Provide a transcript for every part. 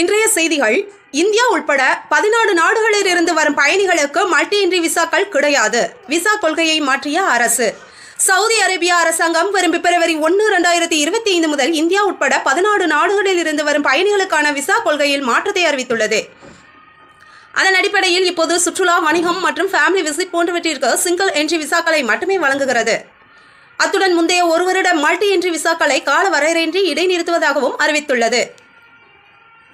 இன்றைய செய்திகள் இந்தியா உட்பட பதினாறு நாடுகளில் இருந்து வரும் பயணிகளுக்கு மல்டி என்ட்ரி விசாக்கள் கிடையாது. விசா கொள்கையை மாற்றிய அரசு. சவுதி அரேபியா அரசாங்கம் வரும் பிப்ரவரி ஒன்று ரெண்டாயிரத்தி இருபத்தி ஐந்து முதல் இந்தியா உட்பட பதினாறு நாடுகளில் இருந்து வரும் பயணிகளுக்கான விசா கொள்கையில் மாற்றத்தை அறிவித்துள்ளது. அதன் அடிப்படையில் இப்போது சுற்றுலா வணிகம் மற்றும் ஃபேமிலி விசிட் போன்றவற்றிற்கு சிங்கிள் என்ட்ரி விசாக்களை மட்டுமே வழங்குகிறது. அத்துடன் முந்தைய ஒரு வருட மல்டி என்ட்ரி விசாக்களை கால வரையறையின்றி இடைநிறுத்துவதாகவும் அறிவித்துள்ளது.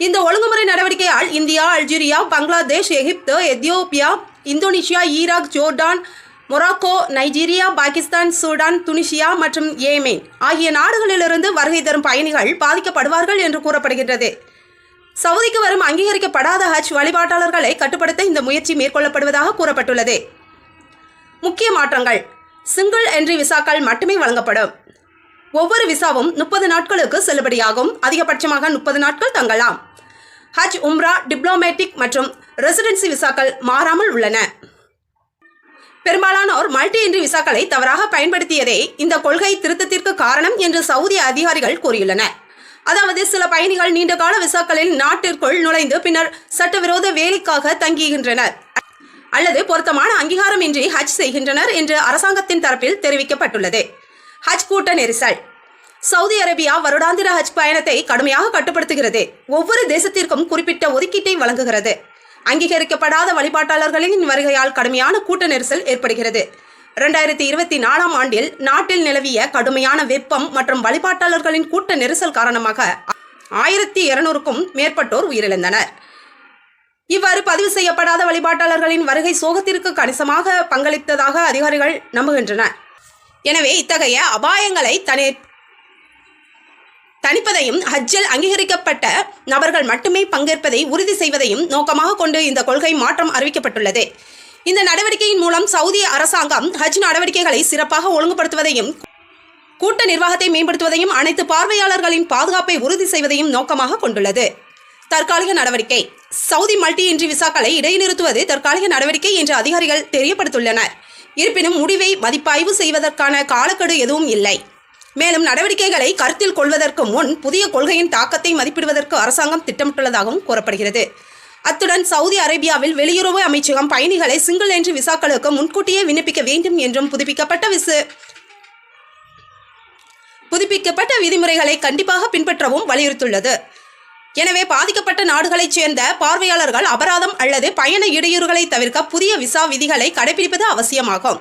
இந்த ஒழுங்குமுறை நடவடிக்கையால் India Algeria Bangladesh Egypt Ethiopia Indonesia Iraq Jordan Morocco Nigeria Pakistan Sudan Tunisia மற்றும் ஏமேன் ஆகிய நாடுகளிலிருந்து வருகை தரும் பயணிகள் பாதிக்கப்படுவார்கள் என்று கூறப்படுகின்றது. சவுதிக்கு வரும் அங்கீகரிக்கப்படாத ஹஜ் வழிபாட்டாளர்களை கட்டுப்படுத்த இந்த முயற்சி மேற்கொள்ளப்படுவதாக கூறப்பட்டுள்ளது. முக்கிய மாற்றங்கள். சிங்கிள் என்ட்ரி விசாக்கள் மட்டுமே வழங்கப்படும். ஒவ்வொரு விசாவும் முப்பது நாட்களுக்கு செல்லுபடியாகும். அதிகபட்சமாக முப்பது நாட்கள் தங்கலாம். ஹஜ் உம்ரா டிப்ளோமேட்டிக் மற்றும் ரெசிடென்சி விசாக்கள் மாறாமல் உள்ளன. பெரும்பாலானோர் மல்டி என்ட்ரி விசாக்களை தவறாக பயன்படுத்தியதே இந்த கொள்கை திருத்தத்திற்கு காரணம் என்று சவுதி அதிகாரிகள் கூறியுள்ளனர். அதாவது சில பயணிகள் நீண்டகால விசாக்களில் நாட்டிற்குள் நுழைந்து பின்னர் சட்டவிரோத வேலைக்காக தங்குகின்றனர். அல்லது பொருத்தமான அங்கீகாரமின்றி ஹஜ் செய்கின்றனர் என்று அரசாங்கத்தின் தரப்பில் தெரிவிக்கப்பட்டுள்ளது. ஹஜ் கூட்ட நெரிசல். சவுதி அரேபியா வருடாந்திர ஹஜ் பயணத்தை கடுமையாக கட்டுப்படுத்துகிறது. ஒவ்வொரு தேசத்திற்கும் குறிப்பிட்ட ஒதுக்கீட்டை வழங்குகிறது. அங்கீகரிக்கப்படாத வழிபாட்டாளர்களின் வருகையால் கடுமையான கூட்ட நெரிசல் ஏற்படுகிறது. ரெண்டாயிரத்தி இருபத்தி நாலாம் ஆண்டில் நாட்டில் நிலவிய கடுமையான வெப்பம் மற்றும் வழிபாட்டாளர்களின் கூட்ட நெரிசல் காரணமாக ஆயிரத்தி இருநூறுக்கும் மேற்பட்டோர் உயிரிழந்தனர். இவ்வாறு பதிவு செய்யப்படாத வழிபாட்டாளர்களின் வருகை சோகத்திற்கு கணிசமாக பங்களித்ததாக அதிகாரிகள் நம்புகின்றனர். எனவே இத்தகைய அபாயங்களை தனி அளிப்பதையும் ஹஜ்ஜில் அங்கீகரிக்கப்பட்ட நபர்கள் மட்டுமே பங்கேற்பதை உறுதி செய்வதையும் நோக்கமாக கொண்டு இந்த கொள்கை மாற்றம் அறிவிக்கப்பட்டுள்ளது. இந்த நடவடிக்கையின் மூலம் சவுதி அரசாங்கம் ஹஜ் நடவடிக்கைகளை சிறப்பாக ஒழுங்குபடுத்துவதையும் கூட்ட நிர்வாகத்தை மேம்படுத்துவதையும் அனைத்து பார்வையாளர்களின் பாதுகாப்பை உறுதி செய்வதையும் நோக்கமாக கொண்டுள்ளது. தற்காலிக நடவடிக்கை. சவுதி மல்டி என்ட்ரி விசாக்களை இடைநிறுத்துவது தற்காலிக நடவடிக்கை என்று அதிகாரிகள் தெரியப்படுத்தியுள்ளனர். இருப்பினும் முடிவை மதிப்பாய்வு செய்வதற்கான காலக்கெடு எதுவும் இல்லை. மேலும் நடவடிக்கைகளை கருத்தில் கொள்வதற்கு முன் புதிய கொள்கையின் தாக்கத்தை மதிப்பிடுவதற்கு அரசாங்கம் திட்டமிட்டுள்ளதாகவும் கூறப்படுகிறது. அத்துடன் சவுதி அரேபியாவில் வெளியுறவு அமைச்சகம் பயணிகளை சிங்கிள் என்ட்ரி விசாக்களுக்கு முன்கூட்டியே விண்ணப்பிக்க வேண்டும் என்றும் புதுப்பிக்கப்பட்ட விசு புதுப்பிக்கப்பட்ட விதிமுறைகளை கண்டிப்பாக பின்பற்றவும் வலியுறுத்துள்ளது எனவே பாதிக்கப்பட்ட நாடுகளைச் சேர்ந்த பார்வையாளர்கள் அபராதம் அல்லது பயண இடையூறுகளை தவிர்க்க புதிய விசா விதிகளை கடைபிடிப்பது அவசியமாகும்.